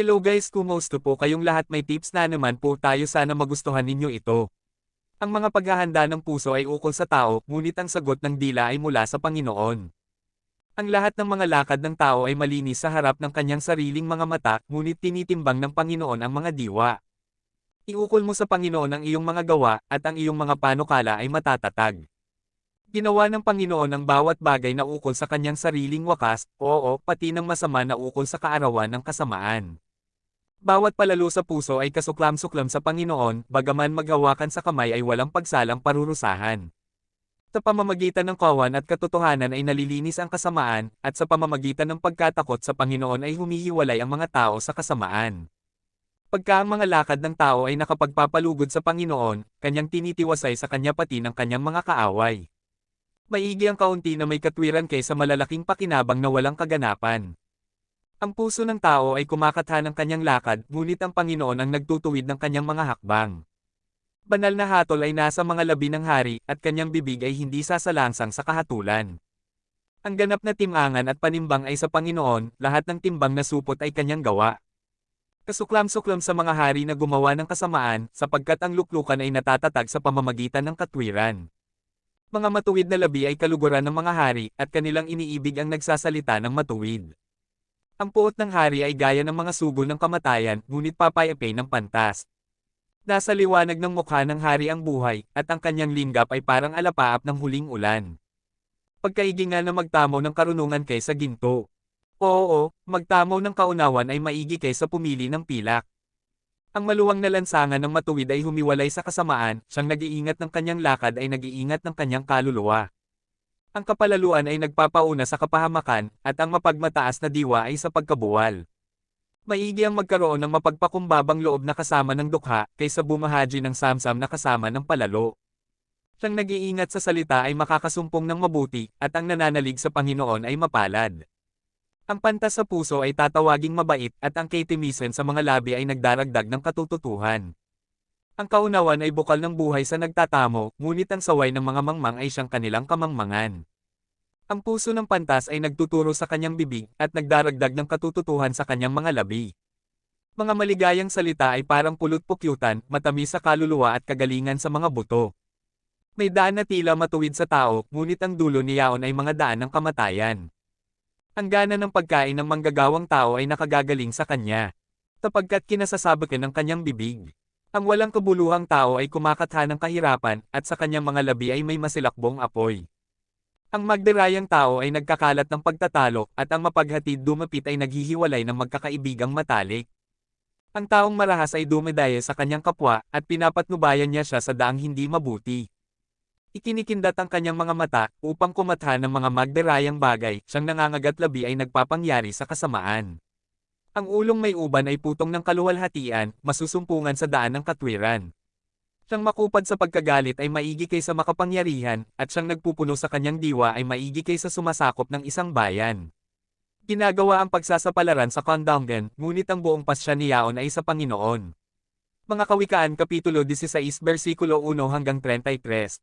Hello guys kumusta po kayong lahat may tips na naman po tayo sana magustuhan ninyo ito. Ang mga paghahanda ng puso ay ukol sa tao, ngunit ang sagot ng dila ay mula sa Panginoon. Ang lahat ng mga lakad ng tao ay malinis sa harap ng kanyang sariling mga mata, ngunit tinitimbang ng Panginoon ang mga diwa. Iukol mo sa Panginoon ang iyong mga gawa, at ang iyong mga panukala ay matatatag. Ginawa ng Panginoon ang bawat bagay na ukol sa kanyang sariling wakas, oo, pati ng masama na ukol sa kaarawan ng kasamaan. Bawat palalo sa puso ay kasuklam-suklam sa Panginoon, bagaman maghawakan sa kamay ay walang pagsalang parurusahan. Sa pamamagitan ng kawan at katotohanan ay nalilinis ang kasamaan, at sa pamamagitan ng pagkatakot sa Panginoon ay humihiwalay ang mga tao sa kasamaan. Pagka ang mga lakad ng tao ay nakapagpapalugod sa Panginoon, kanyang tinitiwasay sa kanya pati ng kanyang mga kaaway. Maigi ang kaunti na may katwiran kaysa malalaking pakinabang na walang kaganapan. Ang puso ng tao ay kumakatha ng kanyang lakad, ngunit ang Panginoon ang nagtutuwid ng kanyang mga hakbang. Banal na hatol ay nasa mga labi ng hari, at kanyang bibig ay hindi sasalangsang sa kahatulan. Ang ganap na timangan at panimbang ay sa Panginoon, lahat ng timbang na supot ay kanyang gawa. Kasuklam-suklam sa mga hari na gumawa ng kasamaan, sapagkat ang luklukan ay natatatag sa pamamagitan ng katwiran. Mga matuwid na labi ay kaluguran ng mga hari, at kanilang iniibig ang nagsasalita ng matuwid. Ang puot ng hari ay gaya ng mga sugol ng kamatayan, ngunit papayapay ng pantas. Nasa liwanag ng mukha ng hari ang buhay, at ang kanyang linggap ay parang alapaap ng huling ulan. Pagkaigingan na magtamo ng karunungan kaysa ginto. Oo, magtamo ng kaunawan ay maigi kaysa pumili ng pilak. Ang maluwang na lansangan ng matuwid ay humiwalay sa kasamaan, siyang nag-iingat ng kanyang lakad ay nag-iingat ng kanyang kaluluwa. Ang kapalaluan ay nagpapauna sa kapahamakan, at ang mapagmataas na diwa ay sa pagkabuwal. Maigi ang magkaroon ng mapagpakumbabang loob na kasama ng dukha, kaysa bumahaji ng samsam na kasama ng palalo. Siyang nag-iingat sa salita ay makakasumpong ng mabuti, at ang nananalig sa Panginoon ay mapalad. Ang pantas sa puso ay tatawaging mabait, at ang kitimisan sa mga labi ay nagdaragdag ng katututuhan. Ang kaunawan ay bukal ng buhay sa nagtatamo, ngunit ang saway ng mga mangmang ay siyang kanilang kamangmangan. Ang puso ng pantas ay nagtuturo sa kanyang bibig, at nagdaragdag ng katututuhan sa kanyang mga labi. Mga maligayang salita ay parang pulot-pukyutan, matamis sa kaluluwa at kagalingan sa mga buto. May daan na tila matuwid sa tao, ngunit ang dulo niyaon ay mga daan ng kamatayan. Ang gana ng pagkain ng manggagawang tao ay nakagagaling sa kanya. Sapagkat kinasasabakin ng kanyang bibig. Ang walang kabuluhang tao ay kumakatha ng kahirapan, at sa kanyang mga labi ay may masilakbong apoy. Ang magdirayang tao ay nagkakalat ng pagtatalo, at ang mapaghatid dumapit ay naghihiwalay ng magkakaibigang matalik. Ang taong marahas ay dumedaya sa kanyang kapwa, at pinapatnubayan niya siya sa daang hindi mabuti. Ikinikindat ang kanyang mga mata, upang kumatha ng mga magdirayang bagay, siyang nangangagat labi ay nagpapangyari sa kasamaan. Ang ulong may uban ay putong ng kaluwalhatian, masusumpungan sa daan ng katwiran. Siyang makupad sa pagkagalit ay maigi kaysa makapangyarihan, at siyang nagpupuno sa kanyang diwa ay maigi kaysa sumasakop ng isang bayan. Ginagawa ang pagsasapalaran sa kondongan, ngunit ang buong pasya niyaon ay sa Panginoon. Mga Kawikaan Kapitulo 16 versikulo 1 hanggang 33